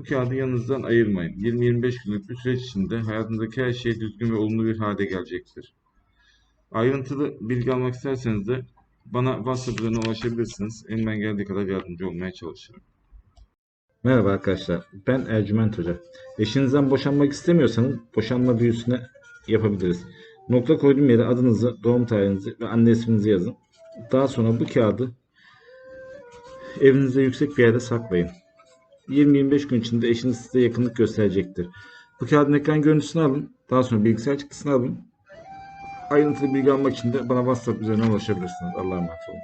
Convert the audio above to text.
bu kağıdı yanınızdan ayırmayın. 20-25 günlük bir süreç içinde hayatınızdaki her şey düzgün ve olumlu bir hale gelecektir. Ayrıntılı bilgi almak isterseniz de bana WhatsApp üzerinden ulaşabilirsiniz. Elimden geldiği kadar yardımcı olmaya çalışırım. Merhaba arkadaşlar, ben Ercüment Hoca. Eşinizden boşanmak istemiyorsanız boşanma büyüsüne yapabiliriz. Nokta koyduğum yere adınızı, doğum tarihinizi ve anne isminizi yazın. Daha sonra bu kağıdı evinizde yüksek bir yerde saklayın. 20-25 gün içinde eşiniz size yakınlık gösterecektir. Bu kağıdın ekran görüntüsünü alın. Daha sonra bilgisayar çıktısını alın. Ayrıntılı bilgi almak için de bana WhatsApp üzerinden ulaşabilirsiniz. Allah'a emanet olun.